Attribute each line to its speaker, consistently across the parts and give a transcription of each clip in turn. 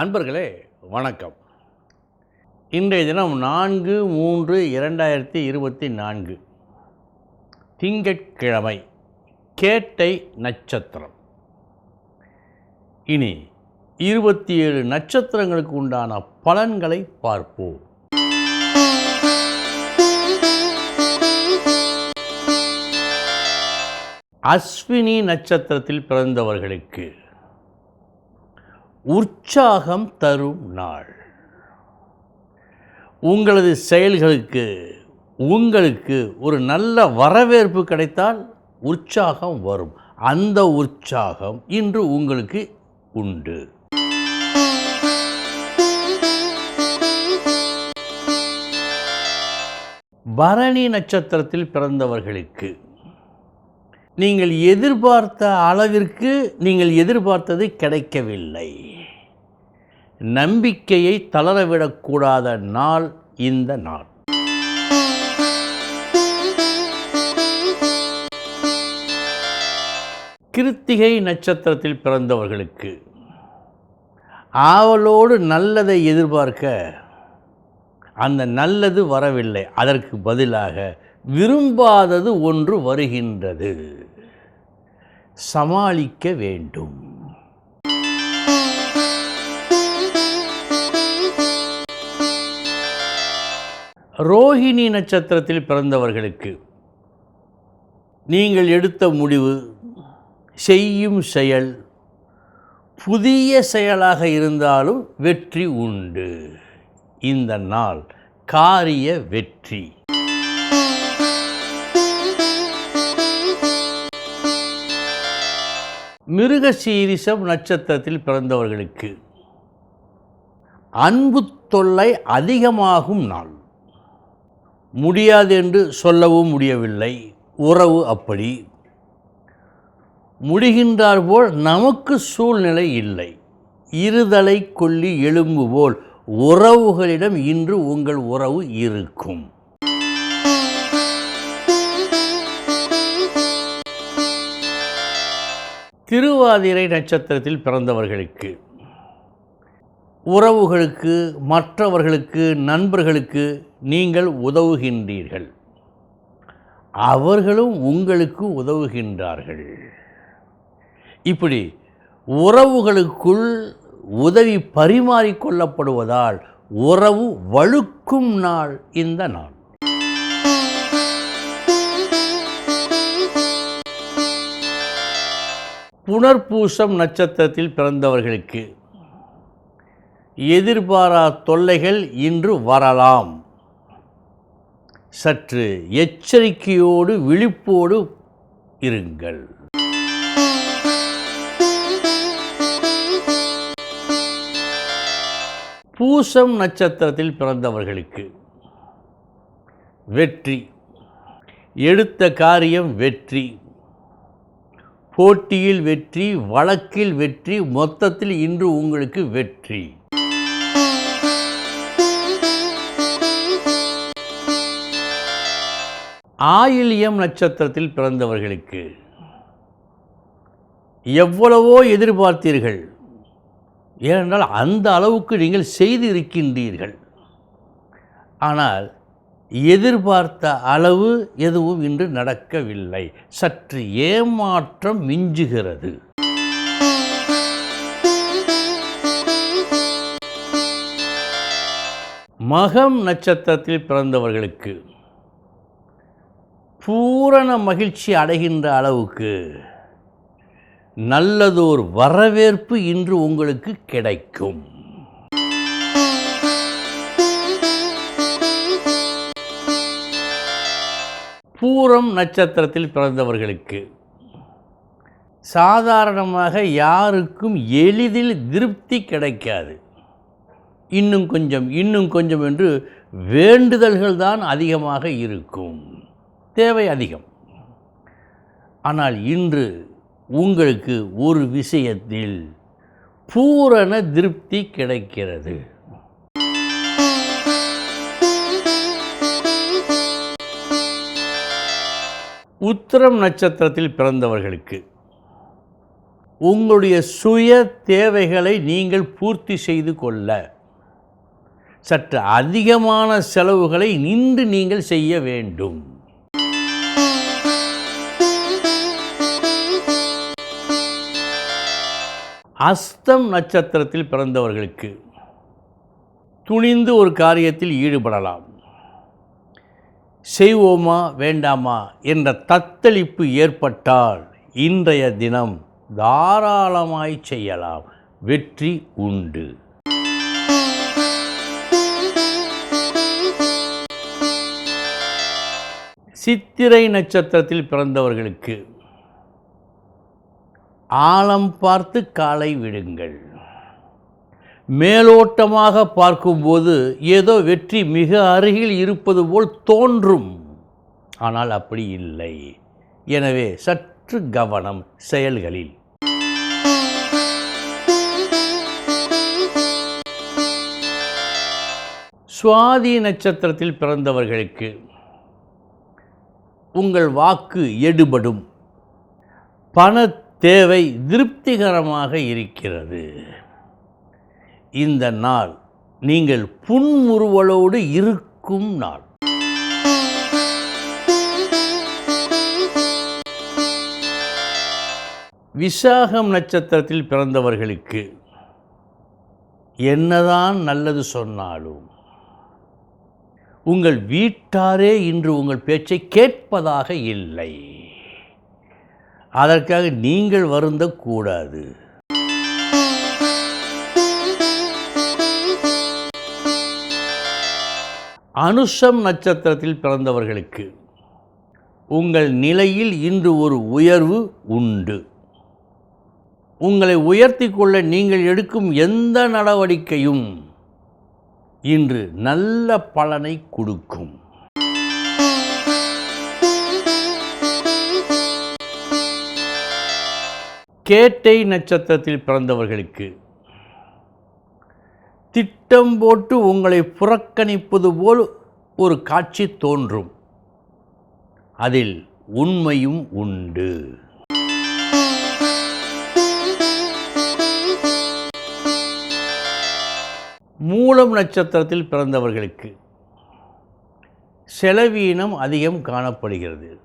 Speaker 1: அன்பர்களே வணக்கம். இன்றைய தினம் நான்கு மூன்று இரண்டாயிரத்தி இருபத்தி நான்கு. திங்கட்கிழமை கேட்டை நட்சத்திரம். இனி இருபத்தி ஏழு நட்சத்திரங்களுக்கு உண்டான பலன்களை பார்ப்போம். அஸ்வினி நட்சத்திரத்தில் பிறந்தவர்களுக்கு உற்சாகம் தரும் நாள். உங்களது செயல்களுக்கு உங்களுக்கு ஒரு நல்ல வரவேற்பு கிடைத்தால் உற்சாகம் வரும். அந்த உற்சாகம் இன்று உங்களுக்கு உண்டு. பரணி நட்சத்திரத்தில் பிறந்தவர்களுக்கு நீங்கள் எதிர்பார்த்த அளவிற்கு நீங்கள் எதிர்பார்த்தது கிடைக்கவில்லை. நம்பிக்கையை தளரவிடக்கூடாத நாள் இந்த நாள். கிருத்திகை நட்சத்திரத்தில் பிறந்தவர்களுக்கு ஆவலோடு நல்லதை எதிர்பார்க்க அந்த நல்லது வரவில்லை. அதற்கு பதிலாக விரும்பாதது ஒன்று வருகின்றது. சமாளிக்க வேண்டும். ரோஹிணி நட்சத்திரத்தில் பிறந்தவர்களுக்கு நீங்கள் எடுத்த முடிவு செய்யும் செயல் புதிய செயலாக இருந்தாலும் வெற்றி உண்டு. இந்த நாள் காரிய வெற்றி. மிருகசீரிசம் நட்சத்திரத்தில் பிறந்தவர்களுக்கு அன்பு தொல்லை அதிகமாகும் நாள். முடியாது என்று சொல்லவும் முடியவில்லை. உறவு அப்படி. முடிகின்றார் போல் நமக்கு சூழ்நிலை இல்லை. இருதலை கொல்லி எலும்பு போல் உறவுகளிடம் இன்று உங்கள் உறவு இருக்கும். திருவாதிரை நட்சத்திரத்தில் பிறந்தவர்களுக்கு உறவுகளுக்கு மற்றவர்களுக்கு நண்பர்களுக்கு நீங்கள் உதவுகின்றீர்கள். அவர்களும் உங்களுக்கு உதவுகின்றார்கள். இப்படி உறவுகளுக்குள் உதவி பரிமாறிக்கொள்ளப்படுவதால் உறவு வழுக்கும் நாள் இந்த நாள். புனர்பூசம் நட்சத்திரத்தில் பிறந்தவர்களுக்கு எதிர்பாரா தொல்லைகள் இன்று வரலாம். சற்று எச்சரிக்கையோடு விழிப்போடு இருங்கள். பூசம் நட்சத்திரத்தில் பிறந்தவர்களுக்கு வெற்றி. எடுத்த காரியம் வெற்றி. போட்டியில் வெற்றி வழக்கில் வெற்றி மொத்தத்தில் இன்று உங்களுக்கு வெற்றி. ஆயில்யம் நட்சத்திரத்தில் பிறந்தவர்களுக்கு எவ்வளவோ எதிர்பார்த்தீர்கள். ஏனென்றால் அந்த அளவுக்கு நீங்கள் செய்து இருக்கின்றீர்கள் ஆனால் எதிர்பார்த்த அளவு எதுவும் இன்று நடக்கவில்லை. சற்று ஏமாற்றம் மிஞ்சுகிறது. மகம் நட்சத்திரத்தில் பிறந்தவர்களுக்கு பூரண மகிழ்ச்சி அடைகின்ற அளவுக்கு நல்லதோர் வரவேற்பு இன்று உங்களுக்கு கிடைக்கும். பூரம் நட்சத்திரத்தில் பிறந்தவர்களுக்கு. சாதாரணமாக யாருக்கும் எளிதில் திருப்தி கிடைக்காது. இன்னும் கொஞ்சம் இன்னும் கொஞ்சம் என்று வேண்டுதல்கள் தான் அதிகமாக இருக்கும். தேவை அதிகம். ஆனால் இன்று உங்களுக்கு ஒரு விஷயத்தில் பூரண திருப்தி கிடைக்கிறது. உத்திரம் நட்சத்திரத்தில் பிறந்தவர்களுக்கு. உங்களுடைய சுய தேவைகளை நீங்கள் பூர்த்தி செய்து கொள்ள. சற்று அதிகமான செலவுகளை நின்று நீங்கள் செய்ய வேண்டும். அஸ்தம் நட்சத்திரத்தில் பிறந்தவர்களுக்கு. துணிந்து ஒரு காரியத்தில் ஈடுபடலாம். செய்வோமா வேண்டாமா என்ற தத்தளிப்பு ஏற்பட்டால் இன்றைய தினம் தாராளமாய் செய்யலாம். வெற்றி உண்டு. சித்திரை நட்சத்திரத்தில் பிறந்தவர்களுக்கு ஆழம் பார்த்து காலை விடுங்கள். மேலோட்டமாக பார்க்கும்போது ஏதோ வெற்றி மிக அருகில் இருப்பது போல் தோன்றும். ஆனால் அப்படி இல்லை. எனவே சற்று கவனம் செயல்களில். சுவாதி நட்சத்திரத்தில் பிறந்தவர்களுக்கு உங்கள் வாக்கு எடுபடும். பண தேவை திருப்திகரமாக இருக்கிறது. இந்த நாள் நீங்கள் புன்முறுவலோடு இருக்கும் நாள். விசாகம் நட்சத்திரத்தில் பிறந்தவர்களுக்கு என்னதான் நல்லது சொன்னாலும் உங்கள் வீட்டாரே இன்று உங்கள் பேச்சை கேட்பதாக இல்லை. அதற்காக நீங்கள் வருந்தக்கூடாது. அனுஷம் நட்சத்திரத்தில் பிறந்தவர்களுக்கு உங்கள் நிலையில் இன்று ஒரு உயர்வு உண்டு. உங்களை உயர்த்தி கொள்ள நீங்கள் எடுக்கும் எந்த நடவடிக்கையும் இன்று நல்ல பலனை கொடுக்கும். கேட்டை நட்சத்திரத்தில் பிறந்தவர்களுக்கு திட்டம் போட்டு உங்களை புறக்கணிப்பது போல் ஒரு காட்சி தோன்றும். அதில் உண்மையும் உண்டு. மூலம் நட்சத்திரத்தில் பிறந்தவர்களுக்கு செலவீனம் அதிகம் காணப்படுகிறது.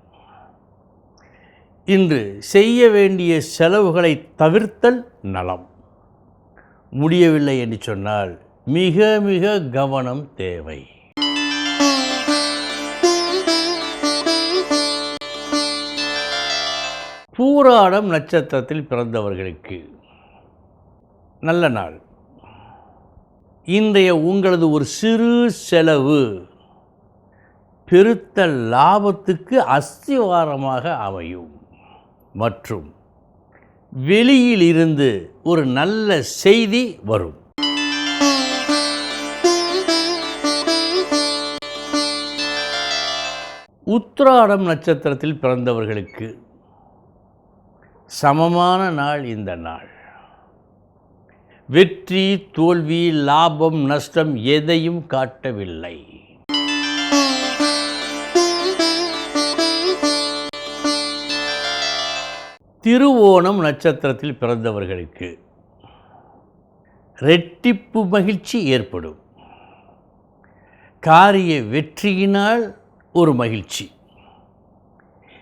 Speaker 1: இன்று செய்ய வேண்டிய செலவுகளை தவிர்த்தல் நலம். முடியவில்லை என்று சொன்னால் மிக மிக கவனம் தேவை. பூராடம் நட்சத்திரத்தில் பிறந்தவர்களுக்கு நல்ல நாள். இன்றைய உங்களது ஒரு சிறு செலவு பெருத்த லாபத்துக்கு அஸ்திவாரமாக அமையும். மற்றும் வெளியில் இருந்து ஒரு நல்ல செய்தி வரும். உத்திராடம் நட்சத்திரத்தில் பிறந்தவர்களுக்கு சமமான நாள் இந்த நாள். வெற்றி தோல்வி லாபம் நஷ்டம் எதையும் காட்டவில்லை. திருவோணம் நட்சத்திரத்தில் பிறந்தவர்களுக்கு ரெட்டிப்பு மகிழ்ச்சி ஏற்படும். காரிய வெற்றியினால் ஒரு மகிழ்ச்சி.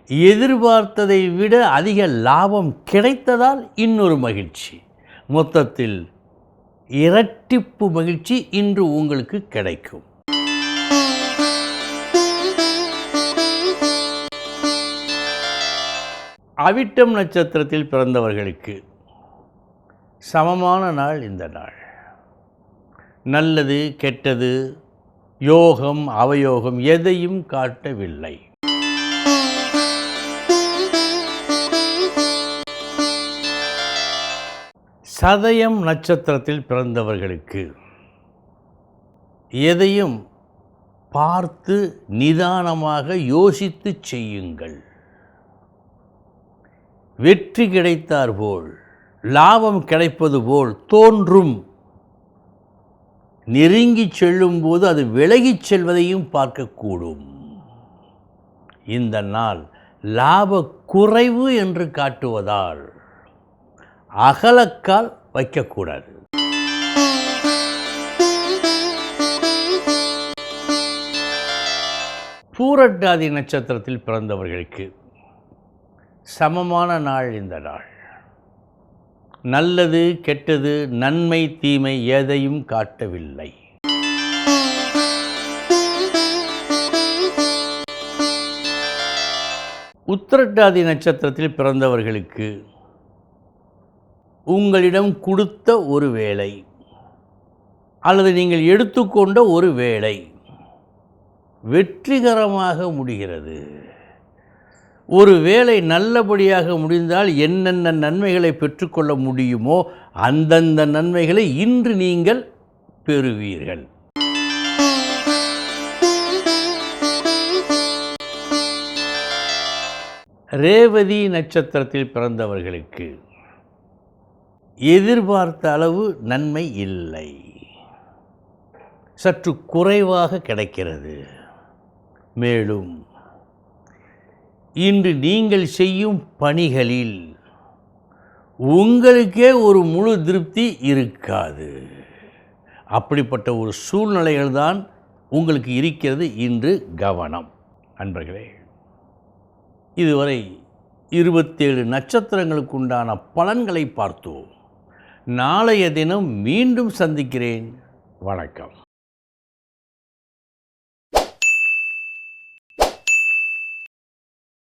Speaker 1: எதிர்பார்த்ததை விட அதிக லாபம் கிடைத்ததால் இன்னொரு மகிழ்ச்சி. மொத்தத்தில் இரட்டிப்பு மகிழ்ச்சி இன்று உங்களுக்கு கிடைக்கும். அவிட்டம் நட்சத்திரத்தில் பிறந்தவர்களுக்கு சமமான நாள் இந்த நாள். நல்லது கெட்டது யோகம் அவயோகம் எதையும் காட்டவில்லை. சதயம் நட்சத்திரத்தில் பிறந்தவர்களுக்கு எதையும் பார்த்து நிதானமாக யோசித்து செய்யுங்கள். வெற்றி கிடைத்தார் போல் லாபம் கிடைப்பது போல் தோன்றும். நெருங்கி செல்லும்போது அது விலகிச் செல்வதையும் பார்க்கக்கூடும். இந்த நாள் லாப குறைவு என்று காட்டுவதால் அகலக்கால் வைக்கக்கூடாது. பூரட்டாதி நட்சத்திரத்தில் பிறந்தவர்களுக்கு சமமான நாள் இந்த நாள். நல்லது கெட்டது நன்மை தீமை எதையும் காட்டவில்லை. உத்திரட்டாதி நட்சத்திரத்தில் பிறந்தவர்களுக்கு உங்களிடம் கொடுத்த ஒரு வேலை அல்லது நீங்கள் எடுத்துக்கொண்ட ஒரு வேலை வெற்றிகரமாக முடிகிறது. ஒரு வேலை நல்லபடியாக முடிந்தால் என்னென்ன நன்மைகளை பெற்றுக்கொள்ள முடியுமோ அந்தந்த நன்மைகளை இன்று நீங்கள் பெறுவீர்கள். ரேவதி நட்சத்திரத்தில் பிறந்தவர்களுக்கு எதிர்பார்த்த அளவு நன்மை இல்லை. சற்று குறைவாக கிடைக்கிறது. மேலும் இன்று நீங்கள் செய்யும் பணிகளில் உங்களுக்கே ஒரு முழு திருப்தி இருக்காது. அப்படிப்பட்ட ஒரு சூழ்நிலைகள் தான் உங்களுக்கு இருக்கிறது இன்று கவனம். அன்பர்களே இதுவரை இருபத்தேழு நட்சத்திரங்களுக்கு உண்டான பலன்களை பார்த்தோம். நாளைய தினம் மீண்டும் சந்திக்கிறேன். வணக்கம்.